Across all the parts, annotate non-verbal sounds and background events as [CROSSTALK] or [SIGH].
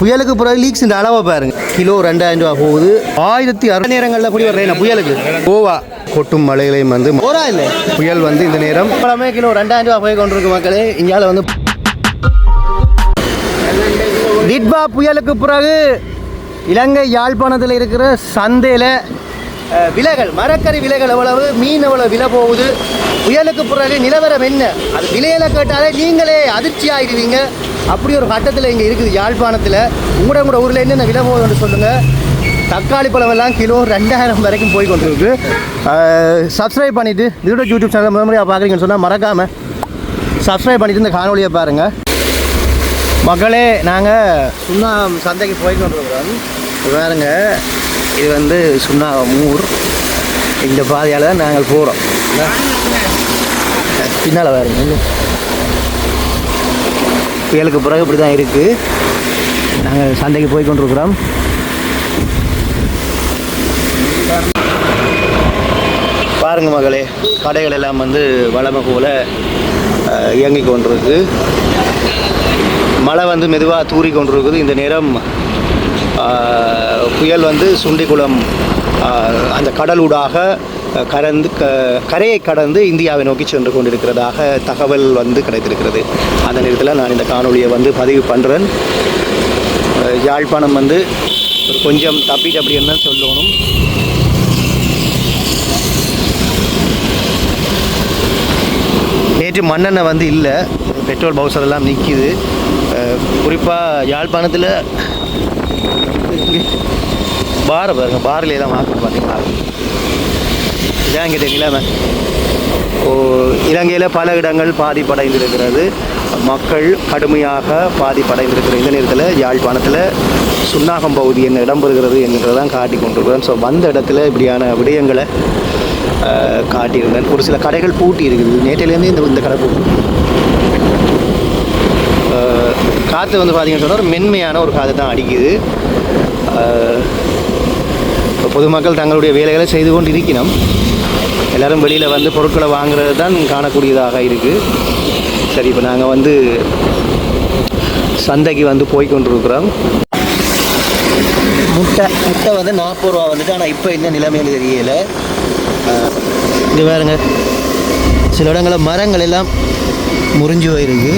புயலுக்கு பிறகு லீக்ஸ் இந்த அளவை பாருங்க. கிலோ ரெண்டாயிரம் ரூபா போகுது. ஆயிரத்தி அரை நேரங்களில் குடி வர்றேன் புயலுக்கு. கோவா கொட்டும் மலைகளையும் வந்து போரா இல்லை? புயல் வந்து இந்த நேரம். பழமே கிலோ ரெண்டாயிரம் ரூபா போய் கொண்டிருக்கு மக்களே. இங்கால வந்து டிட்பா புயலுக்கு பிறகு இலங்கை யாழ்ப்பாணத்தில் இருக்கிற சந்தையில் விலைகள் மரக்கறி விலைகள் எவ்வளவு மீன் எவ்வளவு விலை போகுது புயலுக்கு பிறகு நிலவரம் என்ன? அது விலையில கேட்டாலே நீங்களே அதிர்ச்சி ஆகிடுவீங்க அப்படி ஒரு கட்டத்தில் இங்கே இருக்குது யாழ்ப்பாணத்தில். உங்களோட கூட ஊரில் என்னென்ன விலை போகுதுன்னு சொல்லுங்கள் தக்காளி பழம் எல்லாம் கிலோ ரெண்டாயிரம் வரைக்கும் போய் கொண்டிருக்கு. சப்ஸ்கிரைப் பண்ணிவிட்டு இதோட யூடியூப் சேனல் முதல் முறையாக பார்க்குறீங்கன்னு சொன்னால் மறக்காமல் சப்ஸ்கிரைப் பண்ணிவிட்டு இந்த காணொலியை பாருங்கள் மக்களே நாங்கள் சுண்ணா சந்தைக்கு போய் கொண்டிருக்கிறோம் பாருங்க இது வந்து சுண்ணா ஊர். இந்த பாதையால் தான் நாங்கள் போகிறோம் பின்னால் வேறுங்க இன்னும் புயலுக்கு பிறகு இப்படி தான் இருக்குது நாங்கள் சந்தைக்கு போய் கொண்டிருக்கிறோம். பாருங்கள் மகளே கடைகள் எல்லாம் வந்து வளமை போல் இயங்கி கொண்டிருக்கு. மழை வந்து மெதுவாக தூறி கொண்டிருக்குது. இந்த நேரம் புயல் வந்து சுண்டிக்குளம் அந்த கடலூடாக கடந்து க கரையை கடந்து இந்தியாவை நோக்கி சென்று கொண்டிருக்கிறதாக தகவல் வந்து கிடைத்திருக்கிறது. அந்த நேரத்தில் நான் இந்த காணொலியை வந்து பதிவு பண்ணுறேன் யாழ்ப்பாணம் வந்து ஒரு கொஞ்சம் தப்பிட்டு அப்படின்னு தான் சொல்லணும். நேற்று மண்ணெண்ணெய் வந்து இல்லை. பெட்ரோல் பவுசர் எல்லாம் நிற்கிது குறிப்பாக யாழ்ப்பாணத்தில் பாரை பாருங்கள் பாரில் எல்லாம் மார்க்கெட் பார்த்தீங்களா இதான் இங்கே நிலைமை ஓ இலங்கையில் பல இடங்கள் பாதிப்படைந்திருக்கிறது. மக்கள் கடுமையாக பாதிப்படைந்திருக்கிற இந்த நேரத்தில் யாழ்ப்பாணத்தில் சுன்னாகம் பகுதி என்ன இடம்பெறுகிறது என்கிறதான் காட்டி கொண்டிருக்கிறேன் ஸோ வந்த இடத்துல இப்படியான விடயங்களை காட்டியிருந்தேன். ஒரு சில கடைகள் பூட்டி இருக்குது. நேற்றிலேருந்து இந்த இந்த கடை பூட்டி. காற்று வந்து பார்த்தீங்கன்னு சொன்னால் ஒரு மென்மையான ஒரு காற்று தான் அடிக்குது. பொதுமக்கள் தங்களுடைய வேலைகளை செய்து கொண்டு இருக்கணும் எல்லாரும் வெளியில் வந்து பொருட்களை வாங்குறது தான் காணக்கூடியதாக இருக்குது சரி இப்போ நாங்கள் வந்து சந்தைக்கு வந்து போய் கொண்டிருக்கிறோம். முட்டை முட்டை வந்து நாற்பது ரூபா வந்துட்டு ஆனால் இப்போ என்ன நிலைமையில் தெரியல. இது பாருங்க. சில இடங்களில் மரங்கள் எல்லாம் முறிஞ்சு போயிருக்கு.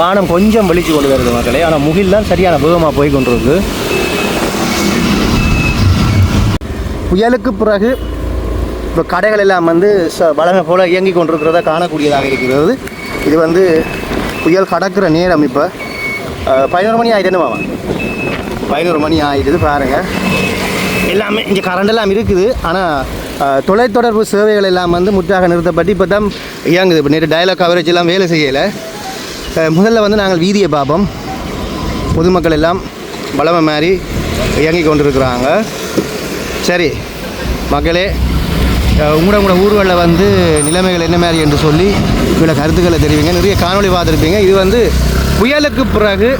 வானம் கொஞ்சம் வெளிச்சு கொண்டு வருது மக்களே. ஆனால் முகில் தான் சரியான வேகமாக போய் கொண்டிருக்கு. புயலுக்கு பிறகு இப்போ கடைகள் எல்லாம் வந்து ச வளமை போல் இயங்கி கொண்டிருக்கிறத காணக்கூடியதாக இருக்கிறது. இது வந்து புயல் கடக்கிற நேரம் இப்போ. பதினோரு மணி ஆகிட்டு என்னமாவா பதினோரு மணி ஆகிடுது பாருங்கள் எல்லாமே இங்கே கரண்ட் எல்லாம் இருக்குது. ஆனால் தொலைத்தொடர்பு சேவைகள் எல்லாம் வந்து முற்றாக நிறுத்தப்பட்டு இப்போ தான் இயங்குது. இப்போ நேற்று டயலாக் கவரேஜ் எல்லாம் வேலை செய்யலை. முதல்ல வந்து நாங்கள் வீதியை பார்ப்போம். பொதுமக்கள் எல்லாம் வளமை மாதிரி இயங்கி கொண்டிருக்கிறாங்க. சரி மக்களே உங்களோட உங்களோட ஊர்களில் வந்து நிலைமைகள் என்ன மாதிரி என்று சொல்லி இவ்வளோ கருத்துக்களை தெரிவிங்க. நிறைய காணொளி பார்த்துருப்பீங்க. இது வந்து புயலுக்கு பிறகு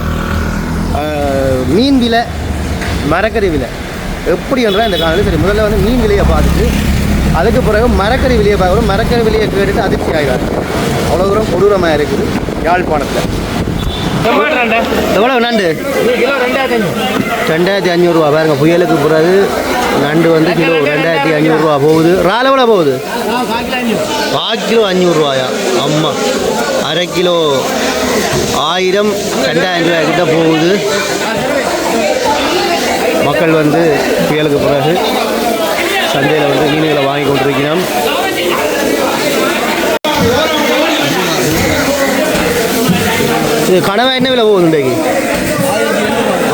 மீன் விலை மரக்கறி விலை. எப்படி என்றால் இந்த காணொளி சரி முதல்ல வந்து மீன் விலையை பார்த்துட்டு அதுக்கு பிறகு மரக்கறி விலையை பார்க்குறோம் மரக்கறி விலையை கேட்டுட்டு அதிர்ச்சி ஆகிறார் அவ்வளோ தூரம் கொடூரமாக இருக்குது யாழ்ப்பாணத்தில். எவ்வளோ நண்டு? ரெண்டாயிரத்தி அஞ்சூறுரூவா பாருங்க புயலுக்கு பிறகு நண்டு வந்து கிலோ ரெண்டாயிரத்தி அஞ்சூறுரூவா போகுது இறால் எவ்வளோ போகுது கால் கிலோ அஞ்சூறுரூவாயா அம்மா அரை கிலோ ஆயிரம் ரெண்டாயிரம் ரூபாய் கிட்ட போகுது மக்கள் வந்து புயலுக்கு பிறகு சந்தையில் வந்து மீன்களை வாங்கி கொண்டிருக்கிறோம் இது கனவா என்ன விலை போகுது இன்றைக்கு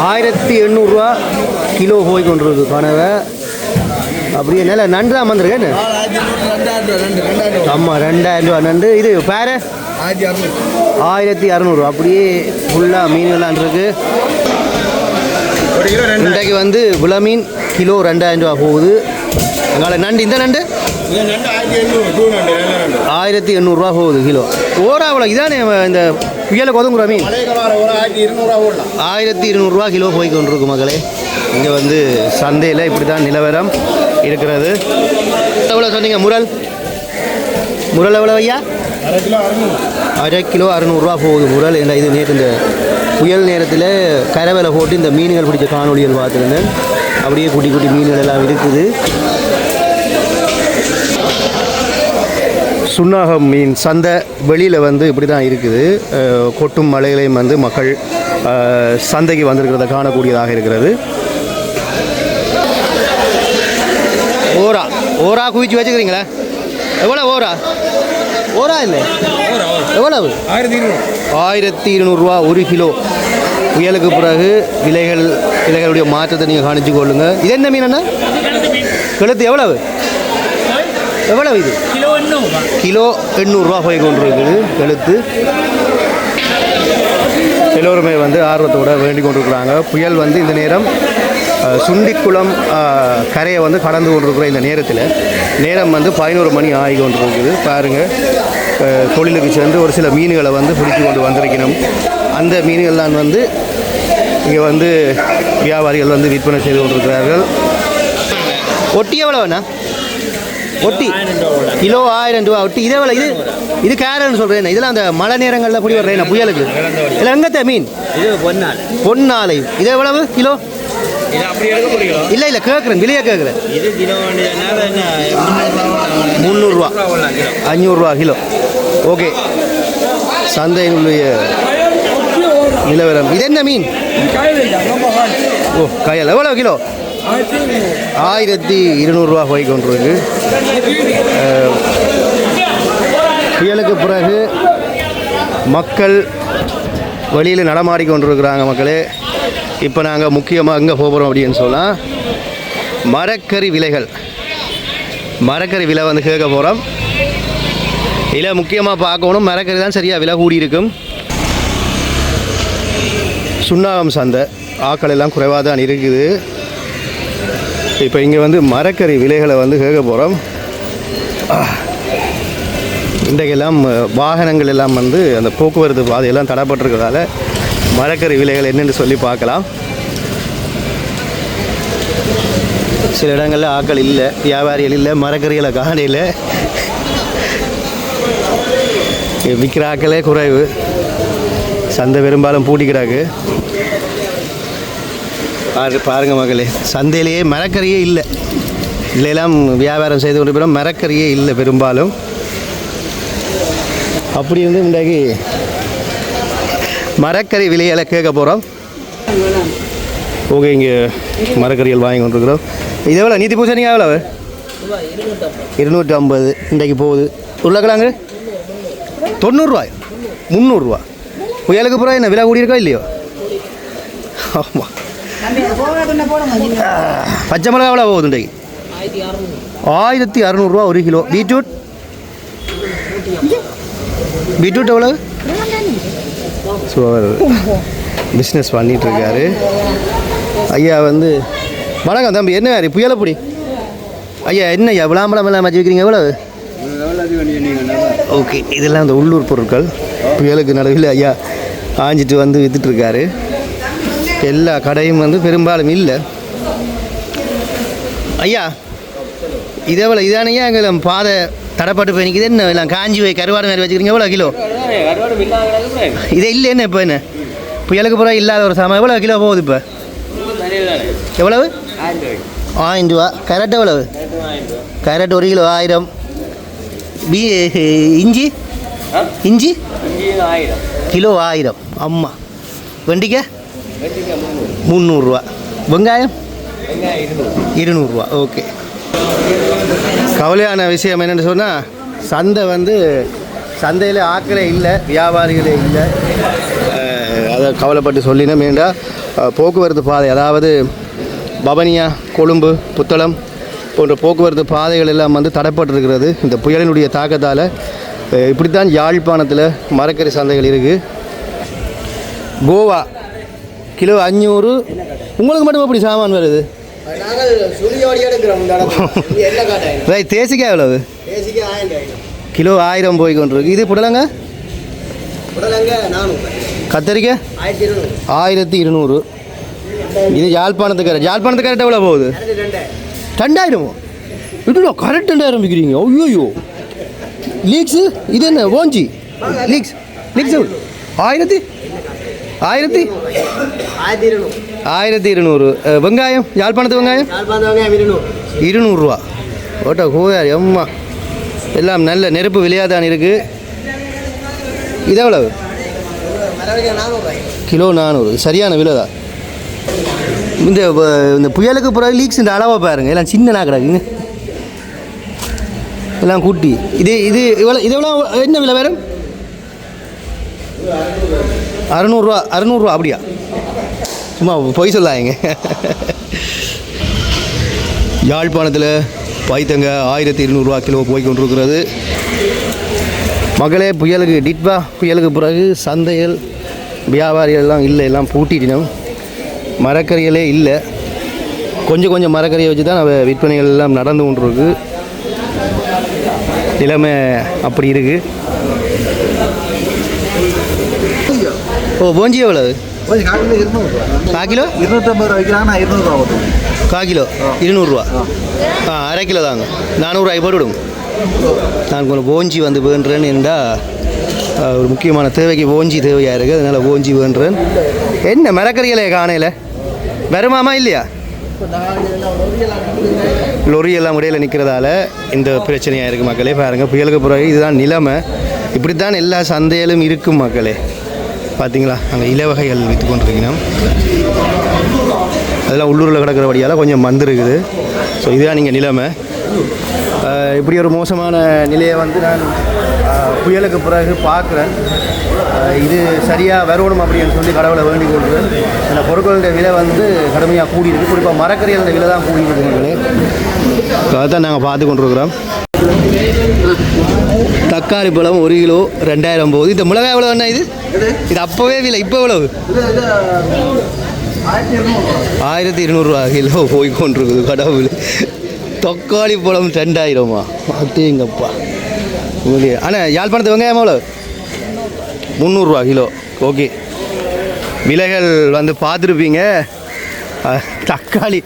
ஆயிரத்தி எண்ணூறுரூவா கிலோ போய் கொண்டிருக்கு கனவை. அப்படியே நல்ல நண்டு தான் வந்திருக்கேன் ஆமாம் ரெண்டாயிரம் ரூபா நண்டு. இது பேர? ஆயிரத்தி அறநூறு. அப்படியே ஃபுல்லாக மீன்கள்லாம் இருக்கு. இன்றைக்கு வந்து வில மீன் கிலோ ரெண்டாயிரம் ரூபா போகுது. அங்கால நண்டு இந்த நண்டு? ஆயிரத்தி எண்ணூறுரூவா போகுது கிலோ. ஓரா அவ்வளோ இதானே இந்த புயலுக்கு ஒதுங்குற மீன்? ஆயிரத்தி இருநூறுவா கிலோ போய் கொண்டிருக்கு மகளே இங்கே வந்து சந்தையில் இப்படி தான் நிலவரம் இருக்கிறது. எவ்வளோ சொன்னீங்க முரல்? முரல் எவ்வளோ ஐயா? அரை கிலோ அறுநூறுவா போகுது முரல். என்ன இது நேற்று இந்த புயல் நேரத்தில் கரவேலை போட்டு இந்த மீன்கள் பிடிச்ச காணொளிகள் பார்த்துருந்தேன். அப்படியே குட்டி குட்டி மீன்கள் எல்லாம் இருக்குது. சுண்ணாகம் மீன் சந்தை வெளியில் வந்து இப்படி தான் இருக்குது கொட்டும் மலைகளையும் வந்து மக்கள் சந்தைக்கு வந்திருக்கிறத காணக்கூடியதாக இருக்கிறது. ஓரா ஓரா குவிச்சு வச்சுக்கிறீங்களா? எவ்வளோ ஓரா? ஓரா இல்லை? எவ்வளவு? ஆயிரத்தி இருநூறு ஆயிரத்தி இருநூறுவா ஒரு கிலோ. புயலுக்கு பிறகு விலைகள் விலைகளுடைய மாற்றத்தை நீங்கள் காணிச்சு கொள்ளுங்க. இது என்ன மீன் அண்ணா? கழுத்து எவ்வளவு? எவ்வளவு இது? கிலோ எண்ணூறுரூவா போய் கொண்டு இருக்குது கழுத்து எல்லோருமே வந்து ஆர்வத்தோட வேண்டிக் கொண்டிருக்கிறாங்க. புயல் வந்து இந்த நேரம் சுண்டிக்குளம் கரையை வந்து கடந்து கொண்டிருக்கிற இந்த நேரத்தில் நேரம் வந்து பதினோரு மணி ஆகி கொண்டிருக்குது பாருங்கள் தொழிலுக்கு சென்று ஒரு சில மீன்களை வந்து பிடிச்சு கொண்டு வந்திருக்கணும் அந்த மீன்கள்லாம் வந்து இங்கே வந்து வியாபாரிகள் வந்து விற்பனை செய்து கொண்டிருக்கிறார்கள். ஒட்டி எவ்வளோண்ணா ஒட்டி? கிலோ ஆயிரம் ரூபா. ஒட்டி. இதே வேலை இது? இது கேரட்னு சொல்கிறேன் இதெல்லாம் அந்த மழை நேரங்களில் புடி வர்றேன் புயலுக்கு. இல்லை எங்கத்த மீன்? இது பொன்னால் பொன்னாலை இது எவ்வளவு? கிலோ? இல்லை இல்லை கேட்குறேன் விலையை கேட்குறேன் முந்நூறுரூவா அஞ்சூறுரூவா கிலோ. ஓகே. சந்தையினுடைய நிலவரம். இது என்ன மீன்? ஓ காயல். எவ்வளோ கிலோ? ஆயிரத்தி இருநூறுவா போய் கொண்டிருக்கு. புயலுக்கு பிறகு மக்கள் வழியில் நடமாடி கொண்டிருக்கிறாங்க மக்களே. இப்போ நாங்கள் முக்கியமாக எங்கே போகிறோம் அப்படின்னு சொன்னால் மரக்கறி விலைகள். மரக்கறி விலை வந்து கேட்க போகிறோம் இதில் முக்கியமாக பார்க்கணும். மரக்கறி தான் சரியாக விலை கூடி இருக்கும். சுண்ணாகம் சந்தை ஆக்கள் எல்லாம் குறைவாக தான் இருக்குது. இப்போ இங்கே வந்து மரக்கறி விலைகளை வந்து கேட்க போகிறோம் இன்றைக்கெல்லாம் வாகனங்கள் எல்லாம் வந்து அந்த போக்குவரத்து பாதையெல்லாம் தடைப்பட்டிருக்கிறதால மரக்கறி விலைகள் என்னென்னு சொல்லி பார்க்கலாம். சில இடங்களில் ஆக்கள் இல்லை வியாபாரிகள் இல்லை மரக்கறிகளை காணையில் விற்கிற ஆக்களே குறைவு. சந்தை பெரும்பாலும் பூட்டிக்கிறாக்கு பாரு பாருங்கள் மகளே சந்தையிலேயே மரக்கறியே இல்லை. இல்லையெல்லாம் வியாபாரம் செய்து கொண்டு போகிறோம் மரக்கறியே இல்லை பெரும்பாலும். அப்படி இருந்து இன்றைக்கு மரக்கறி விலைகளை கேட்க போகிறோம் ஓகே இங்கே மரக்கறிகள் வாங்கி கொண்டிருக்கிறோம். இது எவ்வளோ நீதி பூசணிங்க எவ்வளவு? இருநூற்றி ஐம்பது இன்றைக்கு போகுது. உருளைக்கிழங்கு தொண்ணூறுரூவா முந்நூறுரூவா புயலுக்கு பிறகு என்ன விலை கூடியிருக்கா இல்லையோ? ஆமாம் பச்சை மிளகா எவ்வளோ போகுது இன்றைக்கு? ஆயிரத்தி அறநூறுரூவா ஒரு கிலோ. பீட்ரூட்? பீட்ரூட் எவ்வளோ ஸோ அவர் பிஸ்னஸ் பண்ணிட்டு இருக்காரு ஐயா வந்து வணக்கம் தம்பி என்ன யாரு பிடி? ஐயா என்ன ஐயா விளாம்பழம் எல்லாம் வச்சு வைக்கிறீங்க எவ்வளவு? ஓகே இதெல்லாம் அந்த உள்ளூர் பொருட்கள். புயலுக்கு நடுவில் ஐயா ஆஞ்சிட்டு வந்து வித்துட்ருக்காரு எல்லா கடையும் வந்து பெரும்பாலும் இல்லை. ஐயா இதே போல் இதானையா எங்களை பாதை தடைப்பட்டு போய் நிற்கிது என்ன எல்லாம் காஞ்சி போய் கருவாடு மாதிரி வச்சுக்கிறீங்க? எவ்வளோ கிலோ? இது இல்லை என்ன இப்போ என்ன? புயலுக்கு பூரா இல்லாத ஒரு சாமான். எவ்வளோ கிலோ போகுது இப்போ? எவ்வளவு? ஆயிரம் ரூபா. கேரட் எவ்வளவு? கேரட் ஒரு கிலோ ஆயிரம். பீ இஞ்சி? இஞ்சி? கிலோ ஆயிரம். அம்மா. வெண்டிக்காய் முந்நூறுரூவா வெங்காயம்? இருநூறுவா ஓகே. கவலையான விஷயம் என்னென்னு சொன்னால் சந்தை வந்து சந்தையில் ஆக்களே இல்லை வியாபாரிகளே இல்லை. அதை கவலைப்பட்டு சொல்லினோம் ஏண்டா போக்குவரத்து பாதை அதாவது பவனியா கொழும்பு புத்தளம் போன்ற போக்குவரத்து பாதைகள் எல்லாம் வந்து தடைப்பட்டிருக்கிறது. இந்த புயலினுடைய தாக்கத்தால் இப்படித்தான் யாழ்ப்பாணத்தில் மரக்கறி சந்தைகள் இருக்குது கோவா கிலோ அஞ்சூறு. உங்களுக்கு மட்டும் எப்படி சாமான் வருது? [LAUGHS] ரைட் தேசிக்காய் எவ்வளவு? கிலோ ஆயிரம் போய் கொண்டிருக்கு. இது புடலங்க? கத்தரிக்காய் ஆயிரத்தி இருநூறு. இது யாழ்ப்பாணத்துக்கு யாழ்ப்பாணத்துக்கு கரெக்ட் எவ்வளோ போகுது ரெண்டு. ரெண்டாயிரம்? இதுல கரெக்ட் ரெண்டாயிரம் விற்கிறீங்க ஐயோயோ. லீக்ஸு இது என்ன? ஓஞ்சி? லீக்ஸ் லீக்ஸ் ஆயிரத்தி? ஆயிரத்தி? ஆயிரத்தி இருநூறு. ஆயிரத்தி இருநூறு. வெங்காயம்? யாழ்ப்பாணத்து வெங்காயம்? இருநூறுவா. ஓட்ட கோயார் எம்மா. எல்லாம் நல்ல நெருப்பு விலையாக தான் இருக்குது இது எவ்வளவு கிலோ நானூறு. சரியான விலை தான் இந்த இந்த புயலுக்கு பிறகு லீக்ஸ் இந்த அளவை பாருங்க. எல்லாம் சின்ன நாக்கடாக்குங்க எல்லாம் கூட்டி. இது இது இவ்வளோ இது எவ்வளோ என்ன விலை வேறு அறநூறுவா அறநூறுவா அப்படியா? சும்மா பொய் சொல்லாங்க யாழ்ப்பாணத்தில் பைத்தங்க ஆயிரத்தி இருநூறுவா கிலோ போய் கொண்டிருக்கிறது. மகளே புயலுக்கு டிட்வா புயலுக்கு பிறகு சந்தைகள் வியாபாரிகள்லாம் இல்லை எல்லாம் பூட்டிட்டினோம் மரக்கறிகளே இல்லை. கொஞ்சம் கொஞ்சம் மரக்கறியை வச்சு தான் விற்பனைகள் எல்லாம் நடந்து கொண்டிருக்கு. நிலைமை அப்படி இருக்குது ஓ போஞ்சி எவ்வளவு கொஞ்சம் காலையில் இருநூறுவா கா கிலோ இருநூற்றம்பது ரூபா இருநூறுவா ஓட்டுங்க கா கிலோ இருநூறுவா ஆ அரை கிலோ தாங்க நானூறுரூவாய்க்கு போட்டு விடுங்க நான் கொஞ்சம் போஞ்சி வந்து வேண்டுறேன்னு இருந்தால் ஒரு முக்கியமான தேவைக்கு போஞ்சி தேவையாக இருக்குது அதனால் போஞ்சி வேண்டுறேன் என்ன மரக்கறிகளே காணையில் வருமாமா இல்லையா லொரி எல்லாம் இடையில் நிற்கிறதால இந்த பிரச்சனையாக இருக்குது மக்களே பாருங்கள் புயலுக்கு பிறகு இதுதான் நிலைமை இப்படித்தான் எல்லா சந்தையிலும் இருக்கும் மக்களே பார்த்தீங்களா? அங்கே இலவகைகள் விற்று கொண்டிருக்கணும் அதெல்லாம் உள்ளூரில் கிடக்கிறபடியால் கொஞ்சம் மந்திருக்குது ஸோ இதுதான் நீங்கள் நிலைமை. இப்படி ஒரு மோசமான நிலையை வந்து நான் புயலுக்கு பிறகு பார்க்குறேன். இது சரியாக வரணும் அப்படின்னு சொல்லி கடவுளை வேண்டிக் கொள்கிறேன் அந்த பொருட்களுடைய விலை வந்து கடுமையாக கூடியிருக்கு. குறிப்பாக மரக்கறிகளோட விலை தான் கூடியிருக்கு. அதை தான் நாங்கள் பார்த்து கொண்டிருக்கிறோம். தக்காளி பழம் ஒரு கிலோ ரெண்டாயிரம் போகுது. இந்த மிளகாய் எவ்வளோ என்ன இது? இது அப்போவே விலை இப்போ எவ்வளவு? ஆயிரத்தி இருநூறுவா கிலோ போய் கொண்டிருக்குது கடவுள். தக்காளி பழம் ரெண்டாயிரமா? உங்களுடைய ஆனால் யாழ்ப்பாணத்து வெங்காயம் எவ்வளோ முந்நூறுரூவா கிலோ. ஓகே. விலைகள் வந்து பார்த்துருப்பீங்க. தக்காளி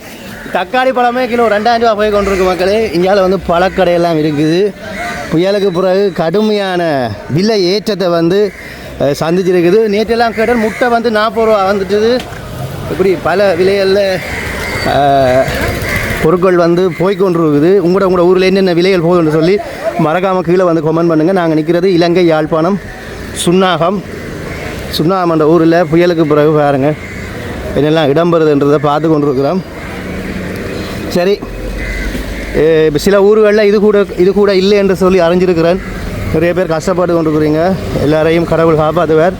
தக்காளி பழமே கிலோ ரெண்டாயிரம் ரூபா போய் கொண்டிருக்கு மக்களே. இந்தியாவில் வந்து பழக்கடையெல்லாம் இருக்குது. புயலுக்கு பிறகு கடுமையான விலை ஏற்றத்தை வந்து சந்திச்சிருக்குது. நேற்றெல்லாம் கேட்டால் முட்டை வந்து நாற்பது ரூபா வந்துட்டுது. இப்படி பல விலைகளில் பொருட்கள் வந்து போய்க்கொண்டிருக்குது உங்களோட உங்களோட ஊரில் என்னென்ன விலைகள் போகுதுன்னு சொல்லி மறக்காமல் கீழே வந்து கமெண்ட் பண்ணுங்கள் நாங்கள் நிற்கிறது இலங்கை யாழ்ப்பாணம் சுன்னாகம். சுன்னாகம் என்ற ஊரில் புயலுக்கு பிறகு பாருங்க. என்னெல்லாம் இடம்பெறுதுன்றதை பார்த்து கொண்டிருக்கிறோம். சரி. இப்போ சில ஊர்களில் இது கூட இது கூட இல்லை என்று சொல்லி அறிஞ்சிருக்கிறேன். நிறைய பேர் கஷ்டப்பட்டு கொண்டிருக்கிறீங்க. எல்லாரையும் கடவுள் காப்பாற்றுவார்.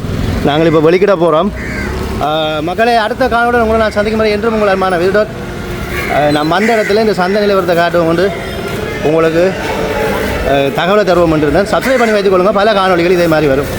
நாங்கள் இப்போ வெளிக்கிட போகிறோம். மக்களை அடுத்த காலோட உங்களை நான் சந்திக்கும் முறை என்றும் உங்கள் அன்பான வீடோர் நான் அந்த இடத்துல இந்த சந்தை நிலவரத்தை காட்டுவோம் கொண்டு உங்களுக்கு தகவலை தருவோம் என்று இருந்தேன். சப்ஸ்கிரைப் பண்ணி வைத்துக் கொள்ளுங்கள் பல காணொளிகள் இதே மாதிரி வரும்.